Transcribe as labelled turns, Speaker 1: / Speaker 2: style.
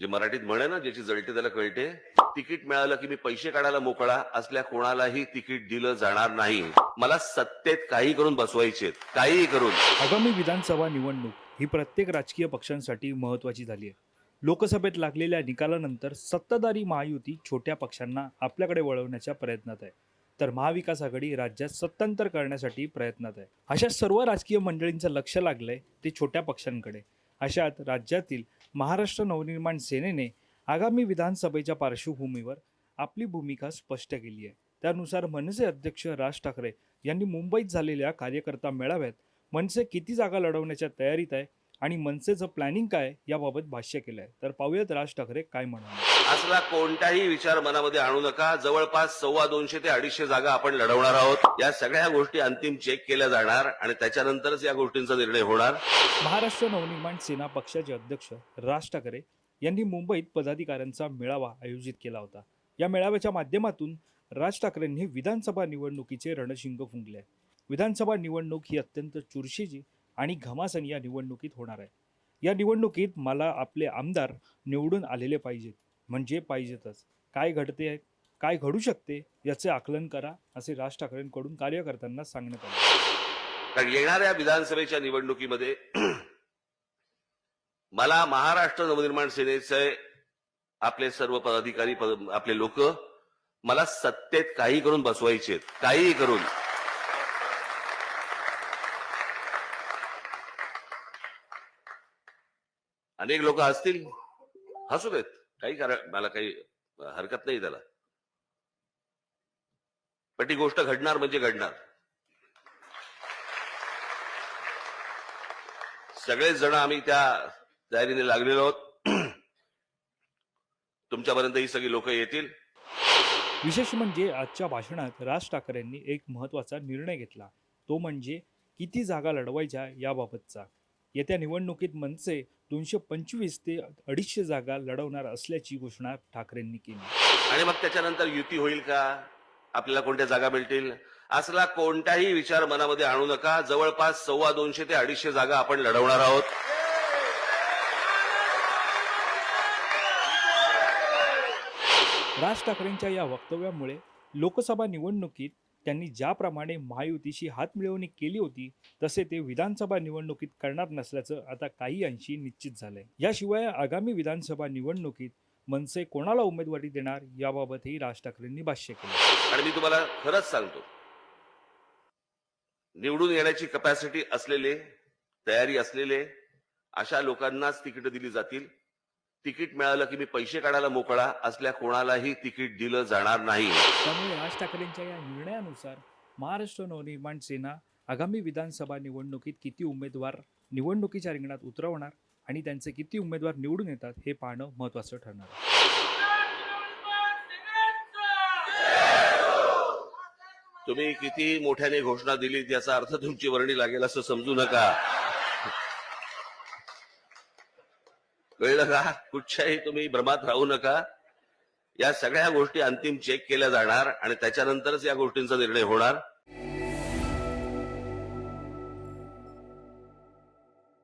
Speaker 1: जे मराठीत म्हणे ना ज्याची जळते त्याला कळते तिकीट मिळालं की मी पैसे काढायला मोकळा असल्या कोणालाही तिकीट दिलं जाणार नाही. मला सत्तेत काही करून बसवायचे काहीही करून.
Speaker 2: आगामी विधानसभा निवडणूक ही प्रत्येक राजकीय पक्षांसाठी महत्वाची झाली आहे. लोकसभेत लागलेल्या निकालानंतर सत्ताधारी महायुती छोट्या पक्षांना आपल्याकडे वळवण्याच्या प्रयत्नात आहे. तर महाविकास आघाडी राज्यात सत्तांतर करण्यासाठी प्रयत्नात आहे. अशा सर्व राजकीय मंडळींचं लक्ष लागलंय ते छोट्या पक्षांकडे. अशात राज्यातील महाराष्ट्र नवनिर्माण सेनेने आगामी विधानसभेच्या पार्श्वभूमीवर आपली भूमिका स्पष्ट केली आहे. त्यानुसार मनसे अध्यक्ष राज ठाकरे यांनी मुंबईत झालेल्या कार्यकर्ता मेळाव्यात मनसे किती जागा लढवण्याच्या तयारीत आहे आणि मनसेचं प्लॅनिंग काय याबाबत भाष्य केलं आहे तर पाहूयात राज ठाकरे काय म्हणाले.
Speaker 1: असला कोणताही विचार मनामध्ये आणू नका. जवळपास सव्वा दोनशे ते अडीचशे जागा आपण लढवणार आहोत. या सगळ्या गोष्टी अंतिम चेक केल्या जाणार आणि त्याच्यानंतरच या गोष्टींचा निर्णय होणार.
Speaker 2: महाराष्ट्र नवनिर्माण सेना पक्षाचे अध्यक्ष राज ठाकरे यांनी मुंबईत पदाधिकाऱ्यांचा मेळावा आयोजित केला होता. या मेळाव्याच्या माध्यमातून राज ठाकरेंनी विधानसभा निवडणुकीचे रणशिंग फुंकले. विधानसभा निवडणूक ही अत्यंत चुरशीची आणि घमासन या निवडणुकीत होणार आहे. या निवडणुकीत मला आपले आमदार निवडून आलेले पाहिजेत. म्हणजे पाहिजेतच. काय घडते काय घडू शकते याचे आकलन करा असे राज ठाकरेंकडून कार्यकर्त्यांना सांगण्यात आले.
Speaker 1: येणाऱ्या विधानसभेच्या निवडणुकीमध्ये मला महाराष्ट्र नवनिर्माण सेनेचे आपले सर्व पदाधिकारी आपले लोक मला सत्तेत काही करून बसवायचे काहीही करून. अनेक लोक असतील हसू देत. काही कारण मला काही हरकत नाही त्याला. पण ती गोष्ट घडणार म्हणजे घडणार. सगळेच जण आम्ही त्या तयारीने लागलेलो आहोत. तुमच्यापर्यंत ही सगळी लोक येतील.
Speaker 2: विशेष म्हणजे आजच्या भाषणात राज ठाकरेंनी एक महत्त्वाचा निर्णय घेतला. तो म्हणजे किती जागा लढवायच्या याबाबतचा. येत्या निवडणुकीत मनसे दोनशे पंचवीस ते अडीचशे जागा लढवणार असल्याची घोषणा ठाकरेंनी केली.
Speaker 1: आणि मग त्याच्यानंतर युती होईल का? आपल्याला कोणत्या जागा मिळतील? असला कोणताही विचार मनामध्ये आणू नका. जवळपास सव्वा दोनशे ते अडीचशे जागा आपण लढवणार आहोत.
Speaker 2: राज ठाकरेंच्या या वक्तव्यामुळे लोकसभा निवडणुकीत त्यांनी ज्याप्रमाणे महायुतीशी हातमिळवणी केली होती तसे ते विधानसभा निवडणुकीत करणार नसल्याचं आता काही अंशी निश्चित झालंय. याशिवाय आगामी विधानसभा निवडणुकीत मनसे कोणाला उमेदवारी देणार याबाबतही राज ठाकरेंनी भाष्य केलं.
Speaker 1: आणि मी तुम्हाला खरंच सांगतो निवडून येण्याची कपॅसिटी असलेले तयारी असलेले अशा लोकांनाच तिकीट दिली जातील. तिकीट मिळालं की मी पैसे काढायला मोकळा असल्या कोणालाही तिकीट दिलं जाणार नाही.
Speaker 2: त्यामुळे राज ठाकरेंच्या या निर्णयानुसार महाराष्ट्र नवनिर्माण सेना आगामी विधानसभा निवडणुकीत किती उमेदवार निवडणुकीच्या रिंगणात उतरवणार आणि त्यांचे किती उमेदवार निवडून येतात हे पाहणं महत्त्वाचं ठरणार आहे.
Speaker 1: तुम्ही किती मोठ्याने घोषणा दिली याचा अर्थ तुमची वर्णी लागेल असं समजू नका. कळलं का कुठच्याही तुम्ही भ्रमात राहू नका. या सगळ्या गोष्टी अंतिम चेक केल्या जाणार आणि त्याच्यानंतरच या गोष्टींचा निर्णय होणार.